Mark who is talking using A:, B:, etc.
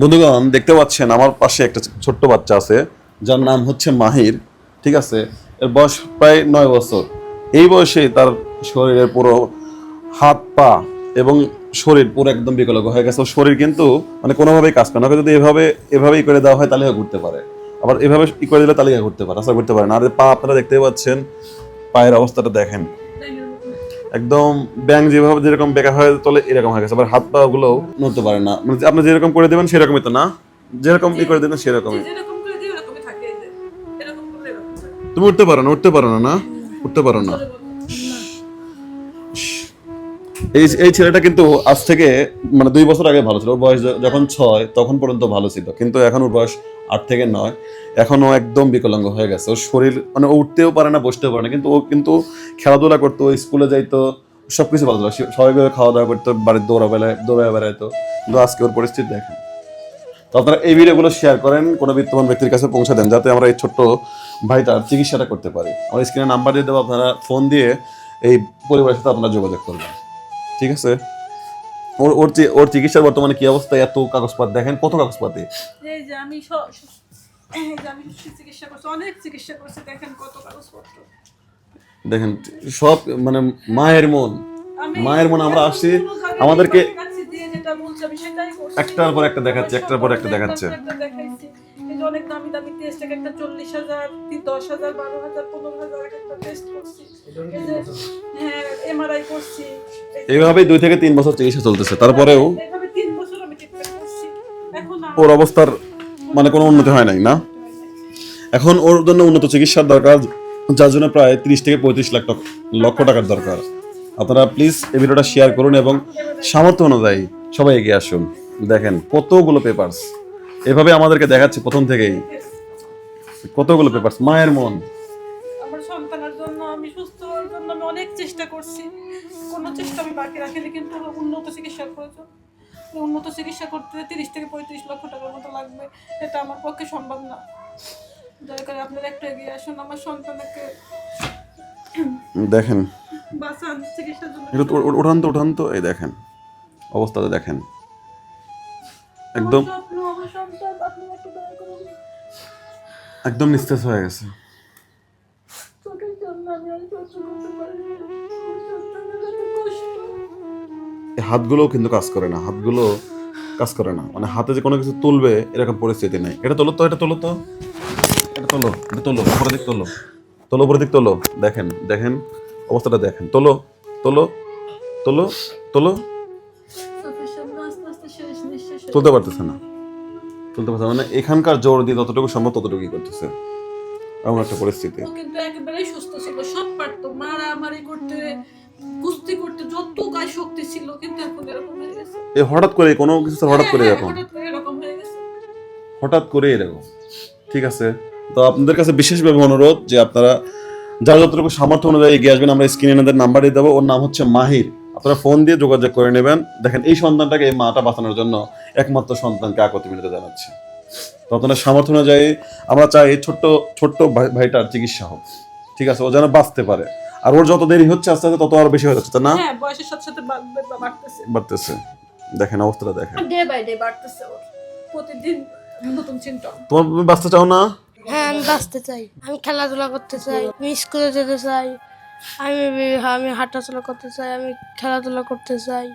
A: বন্ধুগণ, দেখতে পাচ্ছেন আমার পাশে একটা ছোট্ট বাচ্চা আছে, যার নাম হচ্ছে মাহির, ঠিক আছে? এর বয়স প্রায় নয় বছর। এই বয়সে তার শরীরের পুরো হাত, পা এবং শরীর পুরো একদম বিকলাঙ্গ হয়ে গেছে। শরীর কিন্তু মানে কোনোভাবেই কাজ করে না। যদি এভাবে, এভাবেই করে দেওয়া হয় তাহলে ঘুরতে পারে। আবার এভাবে ই করে দিলে তাহলে ও ঘুরতে পারে। আসলে ঘুরতে পারে না আর পা আপনারা দেখতে পাচ্ছেন, পায়ের অবস্থাটা দেখেন। একদম ব্যাং যেভাবে যেরকম বেকার হয়ে চলে এরকম হয়ে গেছে। আবার হাত পা গুলো নড়তে পারে না। মানে আপনি যেরকম করে দেবেন সেরকমই তো না? যেরকম ই করে দেবেন সেরকমই। তুমি উঠতে পারো না উঠতে পারো না না? উঠতে পারো না। এই এই ছেলেটা কিন্তু আজ থেকে মানে দুই বছর আগে ভালো ছিল। ওর বয়স যখন ছয়, তখন পর্যন্ত ভালো ছিল। কিন্তু এখন ওর বয়স আট থেকে নয়। এখনও একদম বিকলাঙ্গ হয়ে গেছে। ওর শরীর মানে উঠতেও পারে না, বসতেও পারে না। কিন্তু ও কিন্তু খেলাধুলা করতো, স্কুলে যাইতো, সবকিছু ভালো ছিল। সে- স্বাভাবিকভাবে খাওয়া দাওয়া করতো, বাড়ির দৌড়া বেলায় দৌড়া বেড়াইতো। কিন্তু আজকে ওর পরিস্থিতি দেখেন। তো আপনারা এই ভিডিওগুলো শেয়ার করেন, কোনো বিত্তমান ব্যক্তির কাছে পৌঁছে দেন, যাতে আমরা এই ছোট্ট ভাইটার চিকিৎসাটা করতে পারি। আমার স্ক্রিনে নাম্বার দিয়ে দেবো, আপনারা ফোন দিয়ে এই পরিবারের সাথে আপনারা যোগাযোগ করবেন। ঠিক আছে? ওর ওর ওর চিকিৎসার বর্তমানে কি অবস্থা? এত কাগজপাত দেখেন কত কাগজপাতি?
B: এই যে আমি স- স- এই যে আমি চিকিৎসা করছি অনেক চিকিৎসা করছি দেখেন কত কাগজপত্র।
A: দেখেন সব মানে মায়ের মন। মায়ের মনে আমরা
B: জায়গায়
A: আমাদেরকে। একটার পর একটা দেখাচ্ছে, একটার পর একটা দেখাচ্ছে।
B: অনেক দামি দামি টেস্ট এক একটা চল্লিশ হাজার দশ হাজার বারো হাজার পনেরো হাজার এক একটা টেস্ট করছি। হ্যাঁ এমআরআই করছি এই যে-
A: এইভাবেই দুই থেকে তিন বছর চিকিৎসা চলতেছে। তারপরেও
B: এভাবে তিন বছর আমি ট্রিটমেন্ট করছি। এখন
A: ওর অবস্থার মানে কোনো উন্নতি হয় নাই না? এখন ওর জন্য উন্নত চিকিৎসার দরকার যার জন্য প্রায় তিরিশ থেকে পঁয়ত্রিশ লাখ লক্ষ টাকার দরকার। আপনারা প্লিজ এই ভিডিওটা শেয়ার করুন এবং সামর্থ্য অনুযায়ী সবাই এগিয়ে আসুন। দেখেন কতগুলো পেপারস এভাবে আমাদেরকে দেখাচ্ছে প্রথম থেকেই। কতগুলো পেপারস মায়ের মন।
B: আমার সন্তানের জন্য আমি সুস্থ হওয়ার জন্য আমি অনেক চেষ্টা করছি। কোনো চেষ্টা আমি বাকি রাখিনি কিন্তু উন্নত চিকিৎসার প্রয়োজন। উন্নত চিকিৎসা করতে তিরিশ থেকে পঁয়ত্রিশ লক্ষ টাকার মতো লাগবে। এটা আমার পক্ষে সম্ভব না। দয়া করে আপনারা একটু এগিয়ে আসুন আমার সন্তানকে
A: দেখেন।
B: বাঁচান চিকিৎসার জন্য।
A: তো উঠান তো এই দেখেন অবস্থাটা দেখেন। একদম
B: সন্তান আপনারা একটু দয়া করুন
A: একদম নিস্তেজ হয়ে গেছে।
B: চোখের জন্য আমি আর সহ্য করতে পারি না। আমার সন্তানের এত কষ্ট।
A: এই হাতগুলোও কিন্তু কাজ করে না। হাতগুলো কাজ করে না। মানে হাতে যে কোনো কিছু তুলবে এরকম পরিস্থিতি নেই। এটা তোলো তো এটা তোলো তো। এটা তোলো এটা তোলো। উপরের দিক তোলো। তোলো উপরের দিক তোলো। দেখেন দেখেন। অবস্থাটা দেখেন। তোলো তোলো তোলো তোলো। তুলতে পারতেছে না। তুলতে পারছে মানে এখানকার জোর দিয়ে যতটুকু সম্ভব ততটুকুই করতেছে। এমন একটা পরিস্থিতি।
B: ও কিন্তু একেবারেই সুস্থ ছিল সব পারতো মারামারি করতে কুস্তি করতে যত গায়ে শক্তি ছিল কিন্তু এখন এরকম হয়ে গেছে।
A: এ হঠাৎ করে কোনো কিছু হঠাৎ করে
B: হ্যাঁ,
A: এরকম?
B: হঠাৎ করে এরকম হয়ে গেছে।
A: হঠাৎ করে এরকম। ঠিক আছে। তো আপনাদের কাছে বিশেষভাবে অনুরোধ যে আপনারা যার যতটুকু সামর্থ্য অনুযায়ী এগিয়ে আসবেন আমরা স্ক্রিনে এনাদের নাম্বার দিয়ে দেবো। ওর নাম হচ্ছে মাহির। আপনারা ফোন দিয়ে যোগাযোগ করে নেবেন। দেখেন এই সন্তানটাকে এই মাটা বাঁচানোর জন্য একমাত্র সন্তানকে আকতি মিনতি জানাচ্ছে। তো আপনাদের সামর্থ্য অনুযায়ী আমরা চাই এই ছোট্ট ছোট্ট ভাইটার চিকিৎসা হোক। ঠিক আছে ও যেন বাঁচতে পারে। আর ওর যত দেরি হচ্ছে আস্তে আস্তে তত আরও বেশি হয়ে যাচ্ছে তাই না?
B: হ্যাঁ বয়সের সাথে সাথে বাড়তেছে।
A: বাড়তেছে। দেখেন অবস্থাটা দেখেন।
B: ডে বাই ডে বাড়তেছে ওর। প্রতিদিন নতুন সিমটম
A: তোমার বাঁচতে চাও না?
C: হ্যাঁ আমি বাঁচতে চাই। আমি খেলাধুলা করতে চাই আমি স্কুলে যেতে চাই। আমি আমি হাঁটাচলা করতে চাই আমি খেলাধুলা করতে চাই।